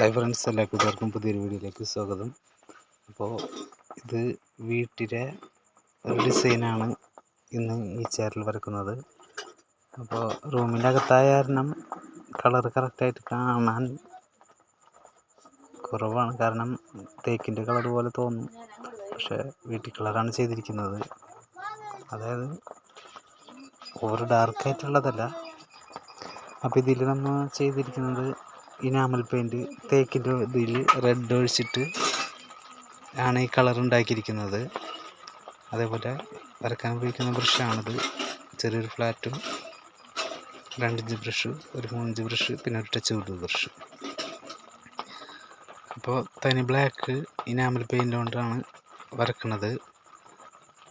Hi friends എല്ലാ കൂട്ടുകാർക്കും പുതിയൊരു വീഡിയോയിലേക്ക് സ്വാഗതം. അപ്പോൾ ഇത് വീട്ടിലെ ഒരു ഡിസൈനാണ് ഇന്ന് ഈ ചെയറിൽ വരക്കുന്നത്. അപ്പോൾ റൂമിന്റെ അകത്തായ കാരണം കളർ കറക്റ്റായിട്ട് കാണാൻ കുറവാണ്. കാരണം തേക്കിന്റെ കളർ പോലെ തോന്നും. പക്ഷേ വീട്ടിൽ കളറാണ് ചെയ്തിരിക്കുന്നത്. അതായത് ഓവർ ഡാർക്കായിട്ടുള്ളതല്ല അപ്പോൾ ഇതിൽ നമ്മൾ ചെയ്തിരിക്കുന്നത് ഇനാമൽ പെയിന്റ് തേക്കിന്റെ ഇതിൽ റെഡ് ഒഴിച്ചിട്ട് ആണ് ഈ കളർ ഉണ്ടാക്കിയിരിക്കുന്നത്. അതേപോലെ വരക്കാൻ ഉപയോഗിക്കുന്ന ബ്രഷാണിത് ചെറിയൊരു ഫ്ലാറ്റും രണ്ടിഞ്ച് ബ്രഷ് ഒരു മൂന്നിഞ്ച് ബ്രഷ് പിന്നെ ഒരു ടച്ച് വുഡ് ബ്രഷ് അപ്പോൾ തനി ബ്ലാക്ക് ഇനാമൽ പെയിന്റ് കൊണ്ടാണ് വരക്കുന്നത്.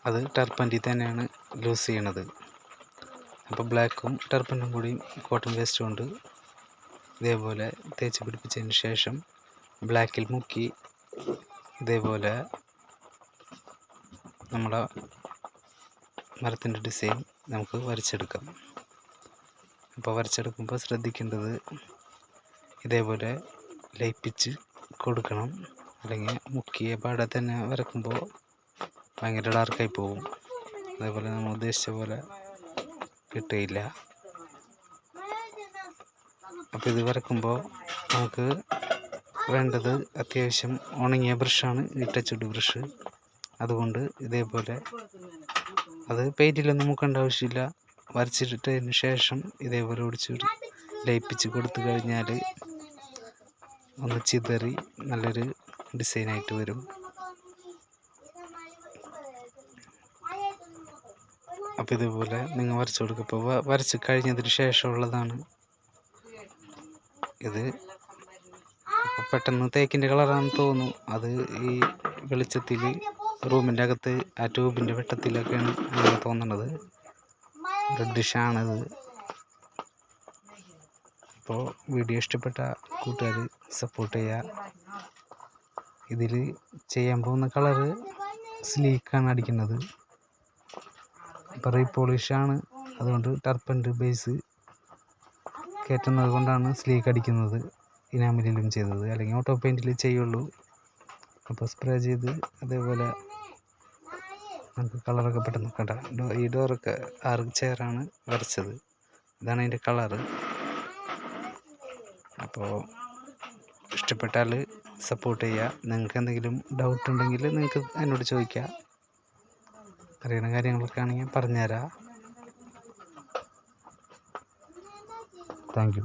അത് ടർപ്പന്റിൽ തന്നെയാണ് ലൂസ് ചെയ്യണത്. അപ്പോൾ ബ്ലാക്കും ടർപ്പന്റും കൂടി കോട്ടൺ വേസ്റ്റ് കൊണ്ട് ഇതേപോലെ തേച്ച് പിടിപ്പിച്ചതിന് ശേഷം ബ്ലാക്കിൽ മുക്കി. ഇതേപോലെ നമ്മുടെ മരത്തിന്റെ ഡിസൈൻ നമുക്ക് വരച്ചെടുക്കാം. അപ്പോൾ വരച്ചെടുക്കുമ്പോൾ ശ്രദ്ധിക്കേണ്ടത് ഇതേപോലെ ലയിപ്പിച്ച് കൊടുക്കണം. അല്ലെങ്കിൽ മുക്കിയ പാടെ തന്നെ വരക്കുമ്പോൾ ഭയങ്കര ഡാർക്കായി പോകും. അതേപോലെ നമ്മൾ ഉദ്ദേശിച്ച പോലെ കിട്ടുകയില്ല അപ്പോൾ ഇത് വരക്കുമ്പോൾ നമുക്ക് വേണ്ടത് അത്യാവശ്യം ഉണങ്ങിയ ബ്രഷാണ് ഈ ടച്ചുഡ് ബ്രഷ് അതുകൊണ്ട് ഇതേപോലെ അത് പെയിന്റിലൊന്നും മുക്കേണ്ട ആവശ്യമില്ല. വരച്ചിട്ടതിന് ശേഷം ഇതേപോലെ ഒടിച്ച് ലയിപ്പിച്ച് കൊടുത്തു കഴിഞ്ഞാൽ ഒന്ന് ചിതറി നല്ലൊരു ഡിസൈനായിട്ട് വരും. അപ്പോൾ ഇതുപോലെ നിങ്ങൾ വരച്ചു കൊടുക്കുക ഇപ്പോൾ വരച്ച് കഴിഞ്ഞതിന് ശേഷമുള്ളതാണ് ഇത്. പെട്ടെന്ന് തേക്കിന്റെ കളറാണെന്ന് തോന്നും അത് ഈ വെളിച്ചത്തിൽ റൂമിന്റെ അകത്ത് ആ ട്യൂബിന്റെ വെട്ടത്തിലൊക്കെയാണ് അങ്ങനെ തോന്നുന്നത് റെഡിഷാണിത് അപ്പോൾ വീഡിയോ ഇഷ്ടപ്പെട്ട കൂട്ടുകാർ സപ്പോർട്ട് ചെയ്യുക ഇതിൽ ചെയ്യാൻ പോകുന്ന കളറ് സ്ലീക്കാണ് അടിക്കുന്നത്. അപ്പോൾ റീപോളിഷാണ് അതുകൊണ്ട് ടർപ്പുണ്ട് ബേസ് കയറ്റുന്നത് കൊണ്ടാണ് സ്ലീക്ക് അടിക്കുന്നത്. ഇനാമലിലും ചെയ്തത്. അല്ലെങ്കിൽ ഓട്ടോ പെയിന്റിൽ ചെയ്യുള്ളൂ. അപ്പോൾ സ്പ്രേ ചെയ്ത് അതേപോലെ നമുക്ക് കളറൊക്കെ പെട്ടെന്ന് കണ്ട. ഈ ഡോറൊക്കെ ആറ് ചെയറാണ് വരച്ചത്. ഇതാണ് അതിന്റെ കളറ് അപ്പോൾ ഇഷ്ടപ്പെട്ടാൽ സപ്പോർട്ട് ചെയ്യുക നിങ്ങൾക്ക് എന്തെങ്കിലും ഡൗട്ട് ഉണ്ടെങ്കിൽ നിങ്ങൾക്ക് എന്നോട് ചോദിക്കാം. അറിയണ കാര്യങ്ങളൊക്കെ ആണെങ്കിൽ പറഞ്ഞുതരാം. தேங்க்யூ